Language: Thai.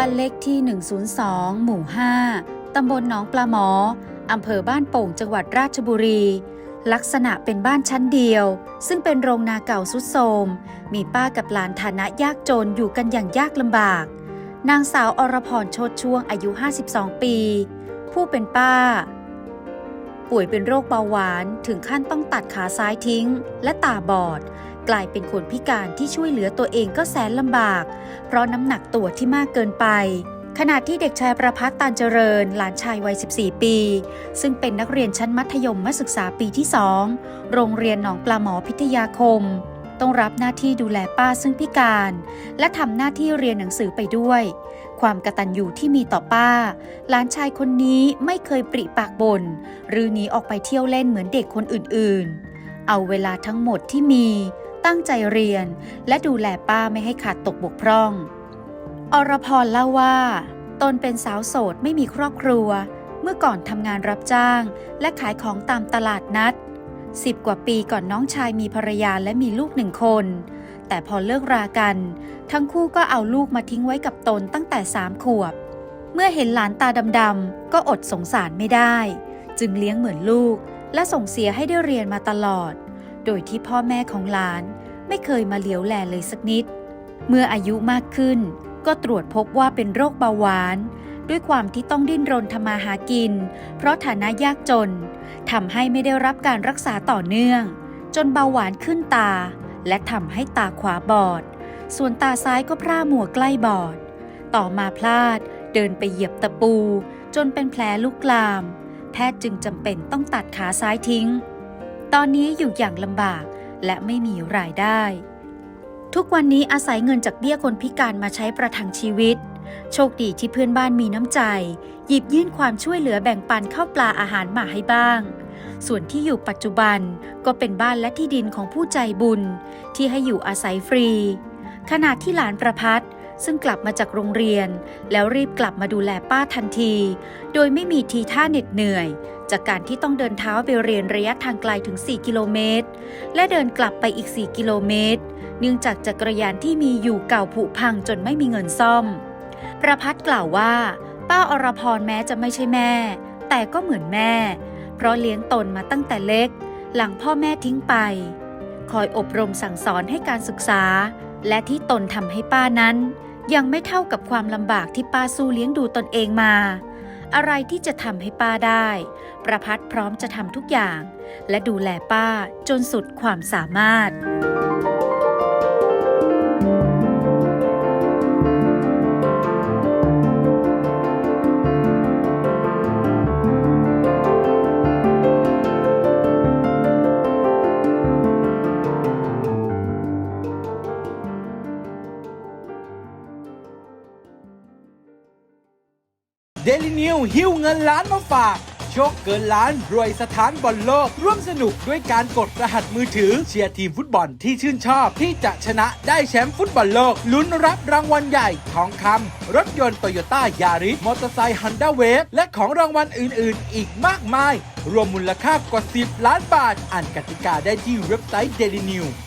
บ้านเลขที่ 102 หมู่ 5 ตำบลหนองปลาหมอ อำเภอบ้านโป่งจังหวัดราชบุรี ลักษณะเป็นบ้านชั้นเดียว ซึ่งเป็นโรงนาเก่าสุดโทรมมีป้ากับหลานฐานะยากจนอยู่กันอย่างยากลำบาก นางสาวอรพรโชดช่วงอายุ 52 ปี ผู้เป็นป้า ป่วยเป็นโรคเบาหวานถึงขั้นต้องตัดขาซ้ายทิ้ง และตาบอด กลายเป็นคนพิการที่ช่วยเหลือตัวเองก็แสนลำบาก เพราะน้ำหนักตัวที่มากเกินไป ขณะที่เด็กชายประพัฒน์ตานเจริญ หลานชายวัย 14 ปี ซึ่งเป็นนักเรียนชั้นมัธยมศึกษาปีที่ 2 โรงเรียนหนองปลาหมอพิทยาคม ต้องรับหน้าที่ดูแลป้าซึ่งพิการ และทำหน้าที่เรียนหนังสือไปด้วย ความกตัญญูที่มีต่อป้า หลานชายคนนี้ไม่เคยปริปากบน่นหรือหนีออกไปเที่ยวเล่นเหมือนเด็กคนอื่นๆ เอาเวลาทั้งหมดที่มี ตั้งใจเรียน และดูแลป้าไม่ให้ขาดตกบกพร่อง อรพรเล่าว่า ตนเป็นสาวโสดไม่มีครอบครัว เมื่อก่อนทำงานรับจ้าง และขายของตามตลาดนัดสิบกว่าปีก่อนน้องชายมีภรรยาและมีลูกหนึ่งคน แต่พอเลิกรากัน ทั้งคู่ก็เอาลูกมาทิ้งไว้กับตนตั้งแต่สามขวบ เมื่อเห็นหลานตาดำๆก็อดสงสารไม่ได้ จึงเลี้ยงเหมือนลูกและส่งเสียให้ได้เรียนมาตลอด โดยที่พ่อแม่ของหลานไม่เคยมาเหลียวแลเลยสักนิด เมื่ออายุมากขึ้นก็ตรวจพบว่าเป็นโรคเบาหวาน ด้วยความที่ต้องดิ้นรนทำมาหากิน เพราะฐานะยากจนทำให้ไม่ได้รับการรักษาต่อเนื่อง จนเบาหวานขึ้นตา และทำให้ตาขวาบอด ส่วนตาซ้ายก็พร่ามัวใกล้บอด ต่อมาพลาดเดินไปเหยียบตะปู จนเป็นแผลลุกลาม แพทย์จึงจำเป็นต้องตัดขาซ้ายทิ้ง ตอนนี้อยู่อย่างลำบากและไม่มีรายได้ ทุกวันนี้อาศัยเงินจากเบี้ยคนพิการมาใช้ประทังชีวิต โชคดีที่เพื่อนบ้านมีน้ำใจ หยิบยื่นความช่วยเหลือแบ่งปันข้าวปลาอาหารมาให้บ้าง ส่วนที่อยู่ปัจจุบันก็เป็นบ้านและที่ดินของผู้ใจบุญ ที่ให้อยู่อาศัยฟรี ขณะที่หลานประพัดซึ่งกลับมาจากโรงเรียน แล้วรีบกลับมาดูแลป้าทันที โดยไม่มีทีท่าเหน็ดเหนื่อย จากการที่ต้องเดินเท้าไปเรียนระยะทางไกลถึง 4 กิโลเมตร และเดินกลับไปอีก 4 กิโลเมตร เนื่องจากจักรยานที่มีอยู่เก่าผุพังจนไม่มีเงินซ่อม ประพัดกล่าวว่า ป้าอรพรแม้จะไม่ใช่แม่ แต่ก็เหมือนแม่ เพราะเลี้ยงตนมาตั้งแต่เล็ก หลังพ่อแม่ทิ้งไป คอยอบรมสั่งสอนให้การศึกษา และที่ตนทำให้ป้านั้น ยังไม่เท่ากับความลำบากที่ป้าสู้เลี้ยงดูตนเองมา อะไรที่จะทำให้ป้าได้ ประพัดพร้อมจะทำทุกอย่าง และดูแลป้าจนสุดความสามารถ เดลินิวหิ้วเงินล้านมาฝากโชคเกินล้านรวยสถานบอลโลก ร่วมสนุกด้วยการกดรหัสมือถือ เชียร์ทีมฟุตบอลที่ชื่นชอบ ที่จะชนะได้แชมป์ฟุตบอลโลก ลุ้นรับรางวัลใหญ่ทองคำรถยนต์โตโยต้ายาริสมอเตอร์ไซค์ฮันด้าเวฟและของรางวัลอื่น ๆ อีกมากมาย รวมมูลค่ากว่า 10 ล้านบาท อ่านกติกาได้ที่เว็บไซต์เดลินิว